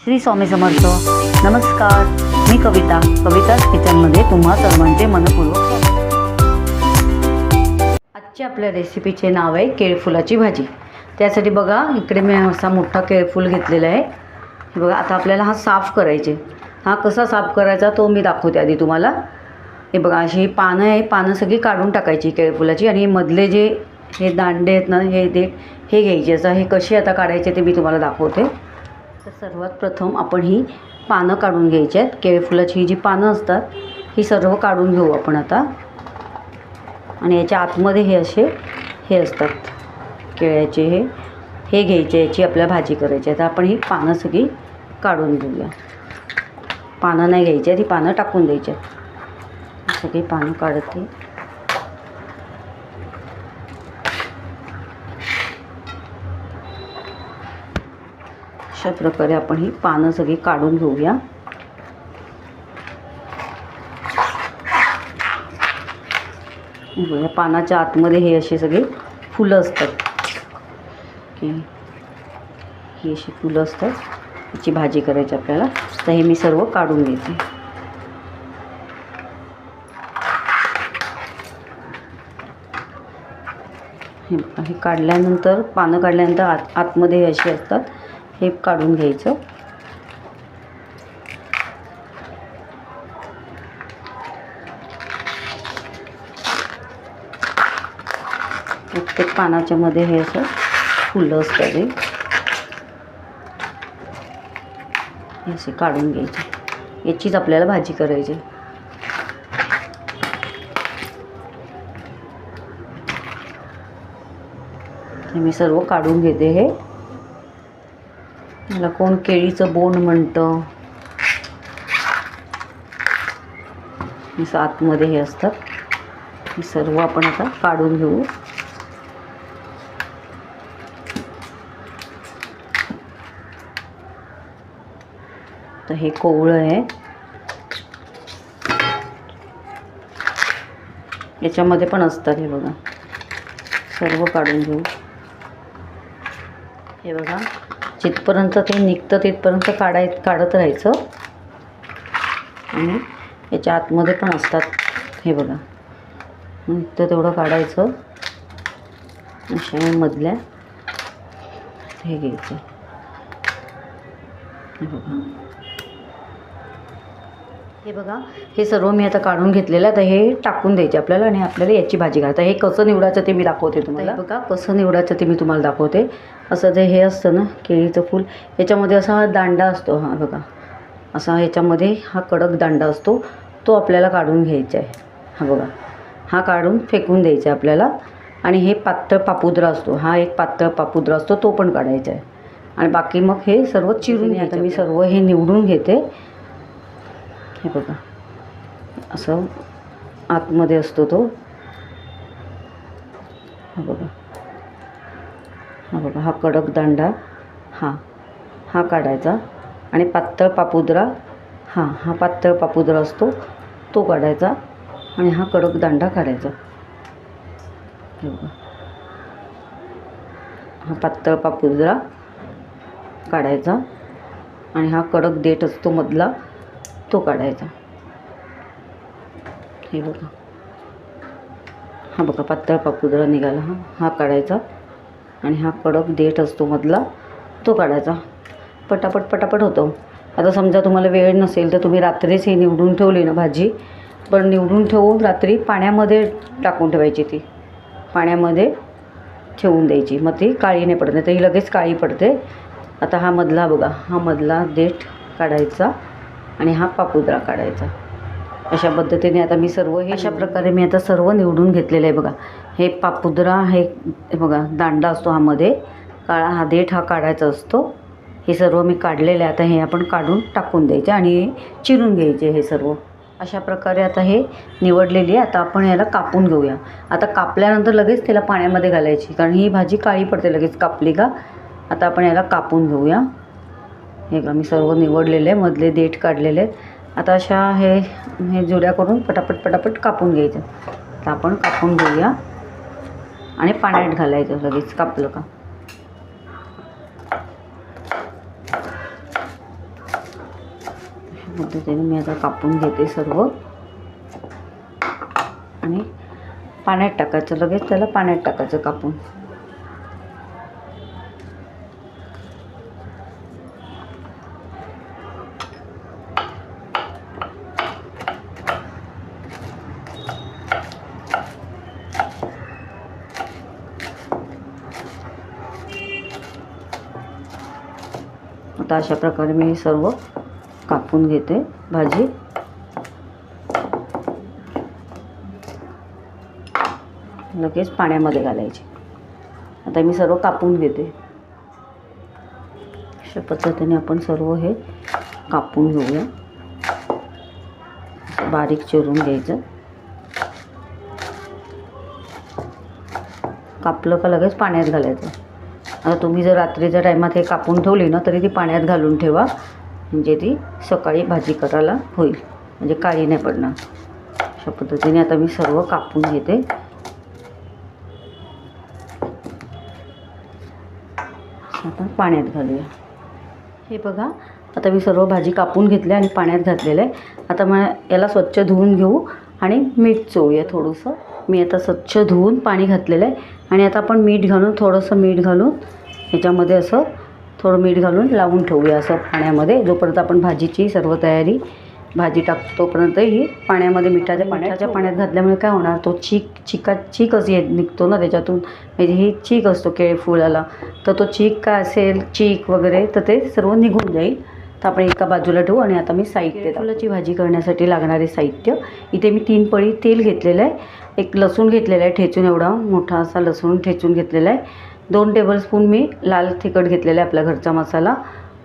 श्री स्वामी समर्थ. नमस्कार. मी कविता. कविताच किचनमध्ये तुम्हा सर्वांचे मनपूर्वक स्वागत. आजच्या आपल्या रेसिपीचे नाव आहे केळफुलाची भाजी. त्यासाठी बघा इकडे मी असा मोठा केळफूल घेतलेला आहे. बघा आता आपल्याला हा साफ करायचे. हा कसा साफ करायचा तो मी दाखवते आधी तुम्हाला. हे बघा अशी पानं आहे. पानं सगळी काढून टाकायची केळफुलाची आणि मधले जे हे दांडे आहेत ना हे देठ हे घ्यायचे. असं हे कसे आता काढायचे ते मी तुम्हाला दाखवते. तर सर्वात प्रथम आपण ही पानं काढून घ्यायची आहेत. केळफुलाची ही जी पानं असतात ही सर्व काढून घेऊ आपण आता. आणि याच्या आतमध्ये हे असे हे असतात. केळ्याचे हे हे घ्यायचे याची आपल्याला भाजी करायची आहे. तर आपण ही पानं सगळी काढून घेऊया. पानं नाही घ्यायची आहेत ही पानं टाकून द्यायची आहेत. सगळी पानं काढते. अशा प्रकारे आपण ही पानं सगळी काढून घेऊया. या पानाच्या आतमध्ये हे असे सगळे फुलं असतात. ही अशी फुलं असतात. याची भाजी करायची आपल्याला. तर हे मी सर्व काढून घेते. हे हे काढल्यानंतर पानं काढल्यानंतर आत आतमध्ये हे असे असतात. हे काढून घ्यायचं. प्रत्येक पानाच्या मध्ये हे असं फुलं असतं हे असे काढून घ्यायचे. याचीच आपल्याला भाजी करायची. मी सर्व काढून घेते हे. मला कोण केळीचं बोंड म्हणतं? असं आतमध्ये हे असतात हे सर्व आपण आता काढून घेऊ. तर हे कोवळं आहे. याच्यामध्ये पण असतात हे बघा. सर्व काढून घेऊ. हे बघा. जिथपर्यंत ते निघतं तिथपर्यंत काढाय काढत राहायचं. आणि याच्या आतमध्ये पण असतात. हे बघा. निघतं तेवढं काढायचं. अशा मधल्या हे घ्यायचं. हे बघा. हे बघा हे सर्व मी आता काढून घेतलेलं आहे. तर हे टाकून द्यायचे आपल्याला आणि आपल्याला याची भाजी घालता हे कसं निवडायचं ते मी दाखवते तुम्हाला. बघा कसं निवडायचं ते मी तुम्हाला दाखवते. असं जे हे असतं ना केळीचं फूल याच्यामध्ये असा हा दांडा असतो. हा बघा असा ह्याच्यामध्ये हा कडक दांडा असतो. तो आपल्याला काढून घ्यायचा आहे. हा बघा हा काढून फेकून द्यायचा आहे आपल्याला. आणि हे पातळ पापुद्रा असतो. हा एक पातळ पापुद्रा असतो तो पण काढायचा आहे. आणि बाकी मग हे सर्व चिरून आता मी सर्व हे निवडून घेते. हे बघा. असं आतमध्ये असतो तो. हा बघा. हा बघा हा कडक दांडा. हा हा काढायचा. आणि पातळ पापुद्रा. हा हा पातळ पापुद्रा असतो तो काढायचा. आणि हा कडक दांडा काढायचा. हे बघा. हा पातळ पापुद्रा काढायचा. आणि हा कडक देठ असतो मधला. तो काढायचा. हे बघा. हा बघा पातळ पापुद्रा निघाला. हा हा काढायचा. आणि हा कडक देठ असतो मधला तो काढायचा. पटापट पटापट होतो. आता समजा तुम्हाला वेळ नसेल तर तुम्ही रात्रीच ही निवडून ठेवली ना भाजी. पण निवडून ठेवून रात्री पाण्यामध्ये टाकून ठेवायची ती. पाण्यामध्ये ठेवून द्यायची. मग ती काळी नाही पडत नाही तर ही लगेच काळी पडते. आता हा मधला बघा हा मधला देठ काढायचा. आणि हा पापुद्रा काढायचा. अशा पद्धतीने आता मी सर्व हे अशा प्रकारे मी आता सर्व निवडून घेतलेलं आहे बघा. हे पापुद्रा हे बघा दांडा असतो हा मध्ये काळा हा देठ हा काढायचा असतो. हे सर्व मी काढलेलं आहे. आता हे आपण काढून टाकून द्यायचे आणि चिरून घ्यायचे हे सर्व. अशा प्रकारे आता हे निवडलेली आहे. आता आपण याला कापून घेऊया. आता कापल्यानंतर लगेच त्याला पाण्यामध्ये घालायची. कारण ही भाजी काळी पडते लगेच कापली का? आता आपण याला कापून घेऊया. हे का मी सर्व निवडलेले आहे मधले देठ काढलेले. आहेत आता अशा हे हे जुड्या करून पटापट पटापट कापून घ्यायचं. तर आपण कापून घेऊया. आणि पाण्यात घालायचं लगेच कापलं का? पद्धतीने मी आता कापून घेते सर्व. आणि पाण्यात टाकायचं लगेच त्याला पाण्यात टाकायचं कापून. आता अशा प्रकारे मी सर्व कापून घेते. भाजी. लगेच पाण्यामध्ये घालायची. आता मी सर्व कापून घेते. अशा पद्धतीने आपण सर्व हे कापून घेऊया. बारीक चिरून घ्यायचं. कापलं का लगेच पाण्यात घालायचं. आता तुम्ही जर रात्रीच्या टायमात हे कापून ठेवली ना तरी ती पाण्यात घालून ठेवा. म्हणजे ती सकाळी भाजी करायला होईल. म्हणजे काळी नाही पडणार. अशा पद्धतीने आता मी सर्व कापून घेते. आता पाण्यात घालूया. हे बघा आता मी सर्व भाजी कापून घेतली आणि पाण्यात घातलेलं आहे. आता मग याला स्वच्छ धुवून घेऊ आणि मीठ चोळूया थोडंसं. मी आता स्वच्छ धुवून पाणी घातलेलं आहे. आणि आता आपण मीठ घालून थोडंसं मीठ घालून ह्याच्यामध्ये असं थोडं मीठ घालून लावून ठेवूया असं पाण्यामध्ये. जोपर्यंत आपण भाजीची सर्व तयारी भाजी टाकतो तोपर्यंत ही पाण्यामध्ये मिठाच्या पाण्याच्या पाण्यात घातल्यामुळे काय होणार तो चीक चिका चीकच येत निघतो ना त्याच्यातून. म्हणजे ही चीक असतो केळी फुलाला. तर तो चीक काय असेल चीक वगैरे तर ते सर्व निघून जाईल. तर आपण एका बाजूला ठेवू आणि आता मी साहित्य फुलाची भाजी करण्यासाठी लागणारे साहित्य. इथे मी तीन पळी तेल घेतलेलं आहे. एक लसूण घेतलेला आहे ठेचून एवढा मोठा असा लसूण ठेचून घेतलेला आहे. दोन टेबलस्पून मी लाल तिखट घेतलेला आहे आपल्या घरचा मसाला.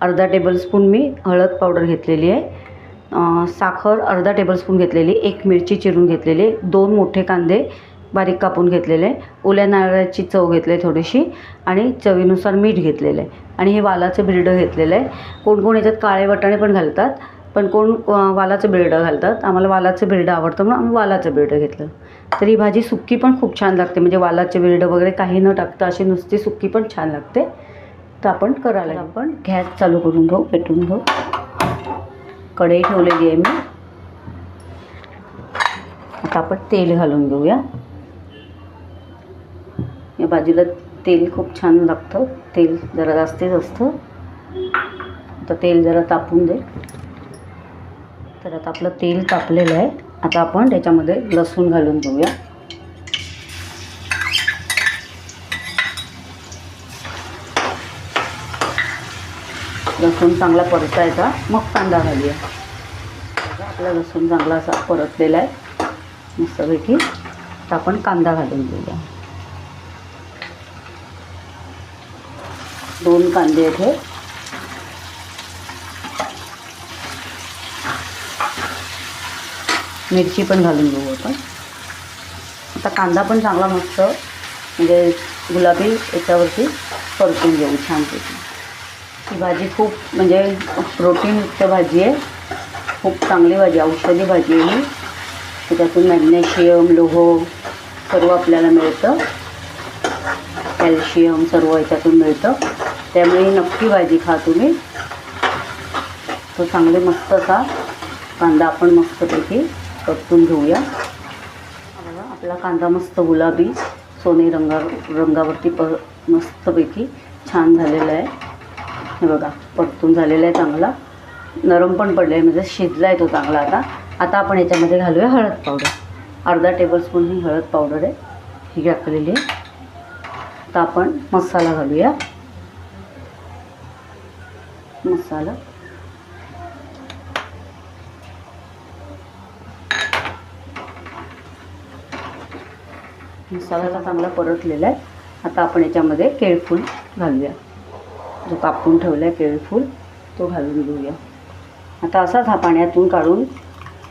अर्धा टेबलस्पून मी हळद पावडर घेतलेली आहे. साखर अर्धा टेबलस्पून घेतलेली एक मिरची चिरून घेतलेली दोन मोठे कांदे बारीक कापून घेतलेले ओल्या नारळाची चव घेतली थोडीशी आणि चवीनुसार मीठ घेतलेलं आहे. आणि हे वालाचं बिरडं घेतलेलं आहे. कोण कोण याच्यात काळे वाटाणे पण घालतात पण कोण वालाचं बिरडं घालतात. आम्हाला वालाचं बिरडं आवडतं म्हणून आम्ही वालाचं बिरडं घेतलं. तर ही भाजी सुक्की पण खूप छान लागते म्हणजे वालाचे बिरडं वगैरे काही न टाकता अशी नुसती सुक्की पण छान लागते. तर आपण करायला आपण गॅस चालू करून घेऊ पेटून घेऊ. कढई ठेवलेली आहे मी. आता आपण तेल घालून घेऊया. या भाजीला तेल खूप छान लागतं. तेल जरा जास्तीच असतं. आता तेल जरा तापून दे. तर आता आपलं तेल तापलेलं आहे. आता आपण त्याच्यामध्ये लसूण घालून घेऊया. लसूण चांगला परतायचा. मग कांदा घालूया. आपला लसूण चांगला असा परतलेला आहे. मस्तपैकी आता आपण कांदा घालून घेऊया. दोन कांदे आहेत हे मिरची पण घालून घेऊ आपण. आता कांदा पण चांगला मस्त म्हणजे गुलाबी याच्यावरती परतून घेऊ छानपैकी ही भाजी खूप म्हणजे प्रोटीनयुक्त भाजी आहे. खूप चांगली भाजी औषधी भाजी आहे ही. त्याच्यातून मॅग्नेशियम लोह सर्व आपल्याला मिळतं. कॅल्शियम सर्व याच्यातून मिळतं. त्यामुळे नक्की भाजी खा तुम्ही. तो चांगले मस्त असा कांदा आपण मस्तपैकी परतून घेऊया. बघा आपला कांदा मस्त गुलाबी सोने रंगा रंगावरती प मस्तपैकी छान झालेला आहे. हे बघा परतून झालेला आहे चांगला. नरम पण पडला आहे म्हणजे शिजला आहे तो चांगला आता. आता आपण याच्यामध्ये घालूया हळद पावडर. अर्धा टेबलस्पून ही हळद पावडर आहे. ही टाकलेली आहे. आता आपण मसाला घालूया. मसाला. मसाला चांगला परतलेला आहे. आता आपण याच्यामध्ये केळफूल घालूया. जो कापून ठेवला आहे केळफूल तो घालून घेऊया. आता असाच हा पाण्यातून काढून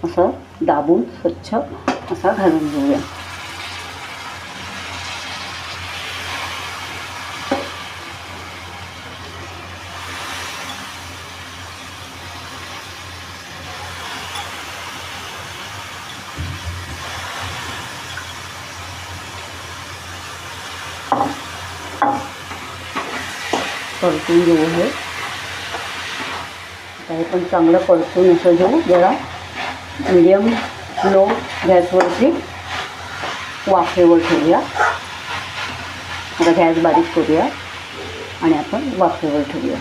असं दाबून स्वच्छ असा घालून घेऊया. परतून घेऊ हे. हे पण चांगलं परतून असं घेऊ जरा मीडियम लो गॅसवरती वाफेवर ठेवूया. आता गॅस बारीक करूया आणि आपण वाफेवर ठेवूया.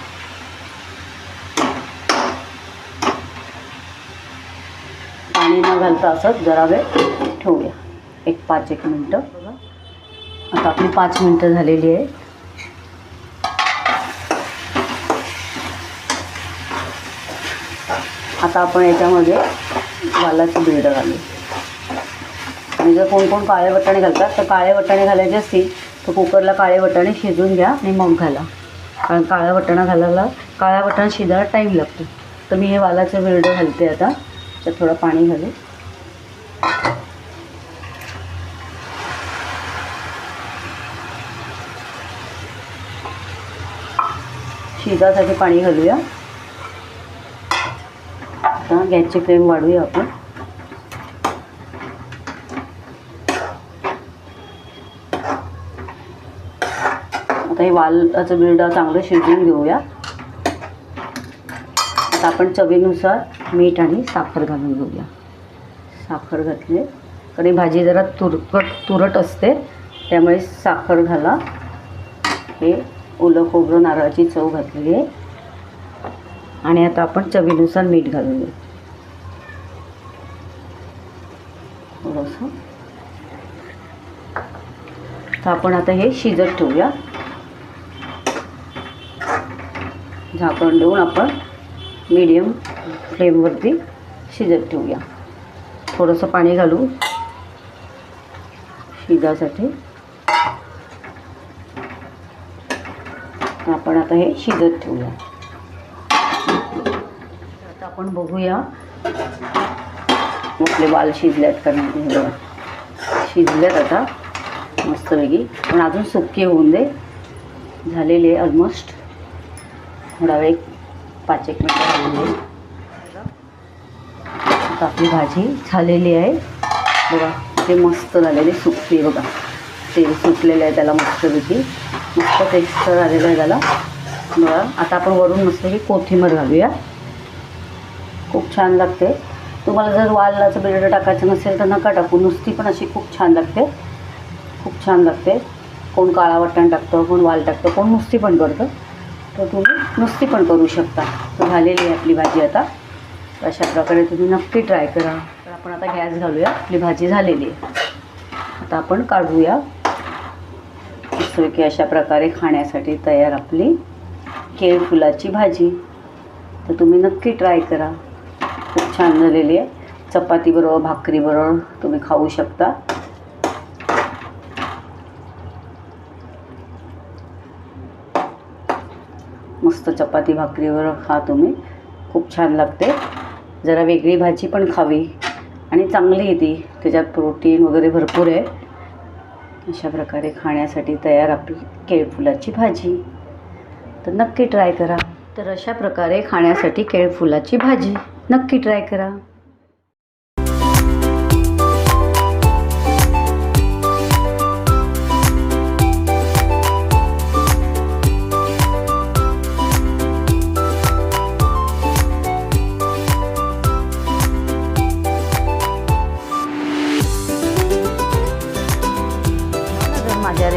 पाणी न घालता असंच जरा वेळ ठेवूया. एक पाच एक मिनटं. आता आपली पाच मिनटं झालेली आहे. आता आपण याच्यामध्ये वालाची बिरडं घालू आणि जर कोण कोण काळे वटाणे घालतात तर काळे वटाणे घालायचे असतील तर कुकरला काळे वटाणे शिजून घ्या आणि मग घाला. कारण काळा वटाणा घालायला काळा वटाणा शिजायला टाईम लागतो. तर मी हे वालाचं बिरडं घालते आता. त्यात थोडं पाणी घालू. शिजासाठी पाणी घालूया. आता गॅसची फ्लेम वाढवूया आपण. आता हे वालाचं बिरडा चांगलं शिजवून घेऊया. आता आपण चवीनुसार मीठ आणि साखर घालून घेऊया. साखर घातली. कारण भाजी जरा तुरकट तुरट असते त्यामुळे साखर घाला. हे ओलं खोबरं नारळाची चव घातलेली आहे. आणि आता आपण चवीनुसार मीठ घालून घेऊ. थोडंसं. तर आपण आता हे शिजत ठेवूया. झाकण देऊन आपण मीडियम फ्लेमवरती शिजत ठेवूया. थोडंसं पाणी घालू शिजासाठी आपण आता हे शिजत ठेवूया. आता आपण बघूया. आपले वाल शिजल्यात का नाही शिजल्यात आता मस्तपैकी. पण अजून सुके होऊन दे. झालेले आहे ऑलमोस्ट थोडा वेळ एक पाच एक मिनटं राहिलेली आता आपली भाजी झालेली आहे. बघा ते मस्त झालेले सुकते बघा. तेल सुटलेलं आहे त्याला मस्तपैकी मस्त टेस्ट झालेलं आहे त्याला. बघा आता आपण वरून मस्त ही कोथिंबीर घालूया. खूप छान लागते. तुम्हाला जर वालाचं बिरडं टाकायचं नसेल तर नका टाकू. नुसती पण अशी खूप छान लागते. खूप छान लागते. कोण काळा वाटण टाकतं कोण वाल टाकतं कोण नुसती पण करतं. तर तुम्ही नुसती पण करू शकता. तर झालेली आहे आपली भाजी आता. अशा प्रकारे तुम्ही नक्की ट्राय करा. तर आपण आता गॅस घालूया. आपली भाजी झालेली आहे. आता आपण काढूया. मस्तपैकी अशा प्रकारे खाण्यासाठी तयार आपली केळ फुलाची भाजी. तर तुम्ही नक्की ट्राय करा. खूप छान झालेली आहे. चपातीबरोबर भाकरीबरोबर तुम्ही खाऊ शकता. मस्त चपाती भाकरीवर खा तुम्ही. खूप छान लागते. जरा वेगळी भाजी पण खावी. आणि चांगली येते त्याच्यात प्रोटीन वगैरे भरपूर आहे. अशा प्रकारे खाण्यासाठी तयार आपली केळफुलाची भाजी. तर नक्की ट्राय करा. तर अशा प्रकारे खाण्यासाठी केळफुलाची भाजी नक्की ट्राय करा.